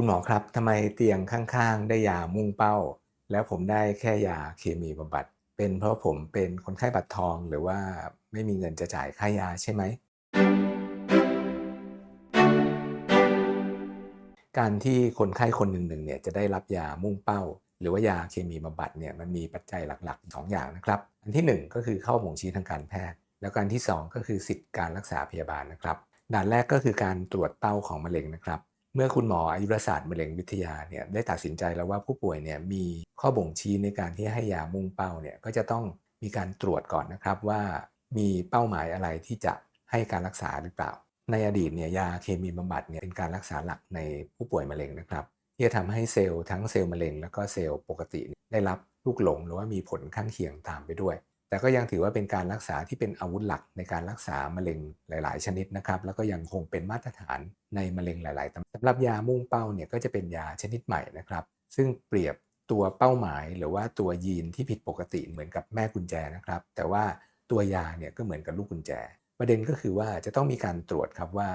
คุณหมอครับทำไมเตียงข้างๆ ได้ยามุ่งเป้า แล้วผมได้แค่ยาเคมีบำบัด เป็นเพราะผมเป็นคนไข้บัตรทองหรือว่าไม่มีเงินจะจ่ายค่ายาใช่ไหม การที่คนไข้คนหนึ่งๆเนี่ยจะได้รับยามุ่งเป้า หรือว่ายาเคมีบำบัดเนี่ยมันมีปัจจัยหลักๆ 2 อย่างนะครับ อันที่ 1 ก็คือเข้อบ่งชี้ทางการแพทย์ แล้วการที่ 2 ก็คือสิทธิการรักษาพยาบาลนะครับด่านแรกก็คือการตรวจเป้าของมะเร็งนะครับ มื่อคุณหมออายุรศาสตร์มะเร็งวิทยาเนี่ยได้ตัดสินใจแล้วว่าผู้ป่วยเนี่ยมีข้อบ่งชี้ในการที่ให้ยามุ่งเป้าเนี่ยก็จะต้องมีการตรวจก่อนนะครับว่ามีเป้าหมายอะไรที่จะให้การรักษาหรือเปล่า ในอดีตเนี่ยยาเคมีบำบัดเนี่ยเป็นการรักษาหลักในผู้ป่วยมะเร็งนะครับ ที่จะทำให้เซลล์ทั้งเซลล์มะเร็ง แล้วก็เซลล์ปกติได้รับลูกหลงหรือว่ามีผลข้างเคียงตามไปด้วย แต่ก็ยังถือว่าเป็นการรักษาที่เป็นอาวุธหลักในการรักษามะเร็งหลาย ๆ ชนิดนะครับ แล้วก็ยังคงเป็นมาตรฐานในมะเร็งหลายๆสำหรับยามุ่งเป้าเนี่ยก็จะเป็นยาชนิดใหม่นะครับ ซึ่งเปรียบตัวเป้าหมาย หรือว่าตัวยีนที่ผิดปกติเหมือนกับแม่กุญแจนะครับ แต่ว่าตัวยาเนี่ยก็เหมือนกับลูกกุญแจ ประเด็นก็คือว่าจะต้องมีการตรวจครับว่า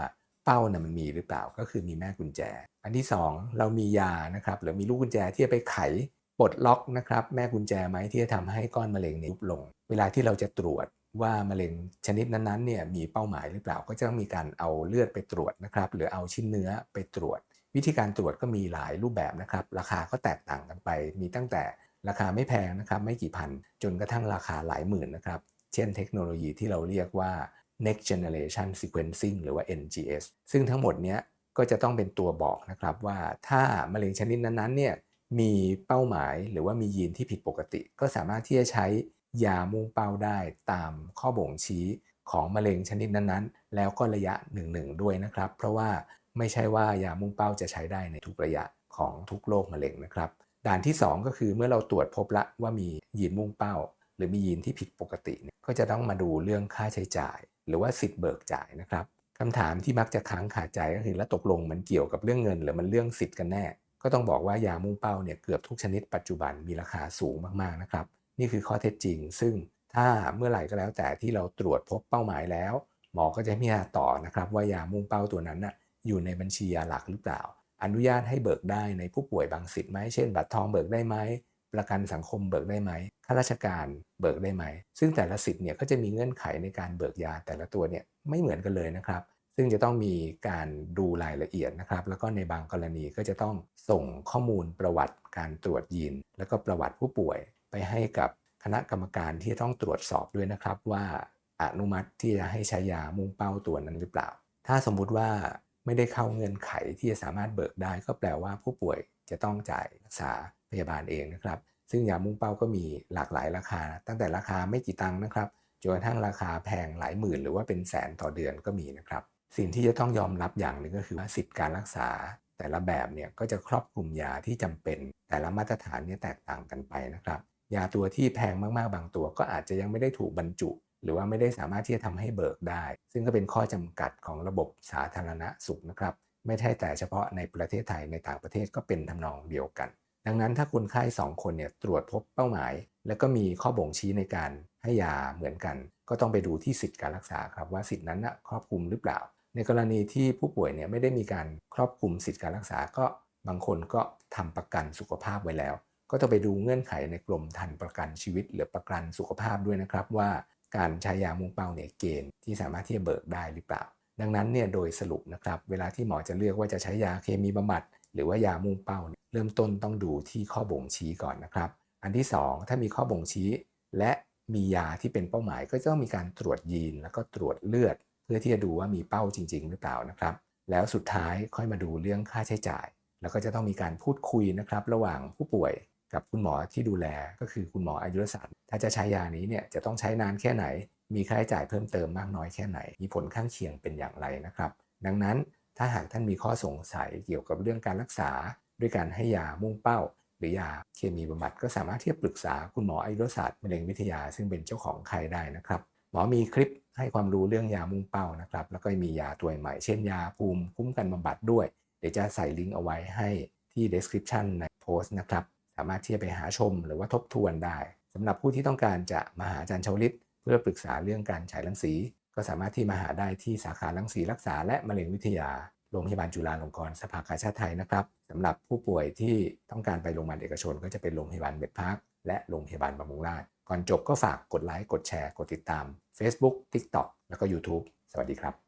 เป้านะ่ะมันมีหรือเปล่าก็คือมีแม่กุญแจ อันที่ 2 เรามียานะครับหรือมีลูกกุญแจที่จะไปไข ปลดล็อกนะครับแม่กุญแจไหมที่จะทำให้ก้อนมะเร็งเนี่ยยุบลง เวลาที่เราจะตรวจว่ามะเร็งชนิดนั้นๆเนี่ยมีเป้าหมายหรือเปล่าก็จะต้องมีการเอาเลือดไปตรวจนะครับหรือเอาชิ้นเนื้อไปตรวจ วิธีการตรวจก็มีหลายรูปแบบนะครับราคาก็แตกต่างกันไป มีตั้งแต่ราคาไม่แพงนะครับไม่กี่พัน จนกระทั่งราคาหลายหมื่นนะครับเช่นเทคโนโลยีที่เราเรียกว่า next generation sequencing หรือว่า NGS ซึ่งทั้งหมดนี้ก็จะต้องเป็นตัวบอกนะครับว่าถ้ามะเร็งชนิดนั้นๆเนี่ย มีเป้าหมายหรือว่ามียีนที่ผิดปกติ ก็สามารถที่จะใช้ยามุ่งเป้าได้ตามข้อบ่งชี้ของมะเร็งชนิดนั้นๆ แล้วก็ระยะหนึ่งๆด้วยนะครับ เพราะว่าไม่ใช่ว่ายามุ่งเป้าจะใช้ได้ในทุกระยะของทุกโรคมะเร็งนะครับ ด่านที่ 2 ก็คือเมื่อเราตรวจพบละว่ามียีนมุ่งเป้า หรือมียีนที่ผิดปกติ ก็จะต้องมาดูเรื่องค่าใช้จ่าย หรือว่าสิทธิ์เบิกจ่ายนะครับคำถามที่มักจะค้างคาใจก็คือแล้วตกลงมันเกี่ยวกับเรื่องเงิน หรือมันเรื่องสิทธิ์กันแน่ ก็ต้องบอกว่ายามุ่งเป้าเนี่ยเกือบทุกชนิดปัจจุบันมีราคาสูงมากๆนะครับ นี่คือข้อเท็จจริง ซึ่งถ้าเมื่อไหร่ก็แล้วแต่ที่เราตรวจพบเป้าหมายแล้ว หมอก็จะพิจารณาต่อนะครับ ว่ายามุ่งเป้าตัวนั้นน่ะอยู่ในบัญชียาหลักหรือเปล่า อนุญาตให้เบิกได้ในผู้ป่วยบางสิทธิ์ไหมเช่น บัตรทองเบิกได้ไหมประกันสังคมเบิกได้ไหมข้าราชการเบิกได้ไหม ซึ่งแต่ละสิทธิ์เนี่ยก็จะมีเงื่อนไขในการเบิกยาแต่ละตัวเนี่ยไม่เหมือนกันเลยนะครับ ซึ่งจะต้องมีการดูรายละเอียดนะครับ แล้วก็ในบางกรณีก็จะต้องส่งข้อมูลประวัติการตรวจยีน แล้วก็ประวัติผู้ป่วยไปให้กับคณะกรรมการที่ต้องตรวจสอบด้วยนะครับ ว่าอนุมัติที่จะให้ใช้ยามุ่งเป้าตัวนั้นหรือเปล่า ถ้าสมมุติว่าไม่ได้เข้าเงื่อนไขที่จะสามารถเบิกได้ ก็แปลว่าผู้ป่วยจะต้องจ่ายรักษาพยาบาลเองนะครับ ซึ่งยามุ่งเป้าก็มีหลากหลายราคา ตั้งแต่ราคาไม่กี่ตังค์นะครับจนกระทั่งราคาแพงหลายหมื่น หรือว่าเป็นแสนต่อเดือนก็มีนะครับ สิ่งที่จะต้องยอมรับอย่างหนึ่งก็คือว่าสิทธิการรักษาแต่ละแบบเนี่ยก็จะครอบคลุมยาที่จำเป็น แต่ละมาตรฐานเนี่ยแตกต่างกันไปนะครับ ยาตัวที่แพงมากๆบางตัวก็อาจจะยังไม่ได้ถูกบรรจุ หรือว่าไม่ได้สามารถที่จะทำให้เบิกได้ ซึ่งก็เป็นข้อจำกัดของระบบสาธารณสุขนะครับ ไม่ใช่แต่เฉพาะในประเทศไทยในต่างประเทศก็เป็นทำนองเดียวกัน ดังนั้นถ้าคนไข้2คนเนี่ยตรวจพบเป้าหมาย แล้วก็มีข้อบ่งชี้ในการให้ยาเหมือนกัน ก็ต้องไปดูที่สิทธิการรักษาครับว่าสิทธินั้นนะครอบคลุมหรือเปล่า ในกรณีที่ผู้ป่วยเนี่ยไม่ได้มีการครอบคลุมสิทธิการรักษาก็บางคนก็ทำประกันสุขภาพไว้แล้ว ก็ต้องไปดูเงื่อนไขในกรมทันประกันชีวิต หรือประกันสุขภาพด้วยนะครับว่าการใช้ยามุ่งเป้าเนี่ยเกณฑ์ที่สามารถที่จะเบิกได้หรือเปล่า ดังนั้นเนี่ยโดยสรุปนะครับเวลาที่หมอจะเลือกว่าจะใช้ยาเคมีบำบัดหรือว่ายามุ่งเป้า เริ่มต้นต้องดูที่ข้อบ่งชี้ก่อนนะครับ อันที่ 2 ถ้ามีข้อบ่งชี้ และมียาที่เป็นเป้าหมายก็จะต้องมีการตรวจยีน แล้วก็ตรวจเลือด พื่อที่จะดูว่ามีเป้าจริง ๆ หรือเปล่านะครับ แล้วสุดท้ายค่อยมาดูเรื่องค่าใช้จ่าย แล้วก็จะต้องมีการพูดคุยนะครับ ระหว่างผู้ป่วยกับคุณหมอที่ดูแลก็คือคุณหมออายุรศาสตร์ถ้าจะใช้ยานี้เนี่ยจะต้องใช้นานแค่ไหน มีค่าใช้จ่ายเพิ่มเติมมากน้อยแค่ไหน มีผลข้างเคียงเป็นอย่างไรนะครับ ดังนั้นถ้าหากท่านมีข้อสงสัยเกี่ยวกับเรื่องการรักษา ด้วยการให้ยามุ่งเป้า หรือยาเคมีบำบัดก็สามารถที่จะปรึกษาคุณหมออายุรศาสตร์มะเร็งวิทยา ซึ่งเป็นเจ้าของใครได้นะครับ หมอมีคลิป ให้ความรู้เรื่องยามุ่งเป้านะครับ แล้วก็มียาตัวใหม่ เช่นยาภูมิคุ้มกันบำบัดด้วย เดี๋ยวจะใส่ลิงก์เอาไว้ให้ที่ description ในโพสต์นะครับ สามารถที่จะไปหาชมหรือว่าทบทวนได้ สำหรับผู้ที่ต้องการจะมาหาอาจารย์ชาวลิต เพื่อปรึกษาเรื่องการฉายรังสี ก็สามารถที่มาหาได้ที่สาขารังสีรักษา และมะเร็งวิทยาโรงพยาบาลจุฬาลงกรณ์สภากาชาติไทยนะครับสำหรับผู้ป่วยที่ต้องการไปโรงพยาบาลเอกชน ก็จะเป็นโรงพยาบาลเบดพาร์คและโรงพยาบาลบำรุงราษ ก่อนจบก็ฝากกดไลค์ กดแชร์ กดติดตาม Facebook TikTok แล้วก็ YouTube สวัสดีครับ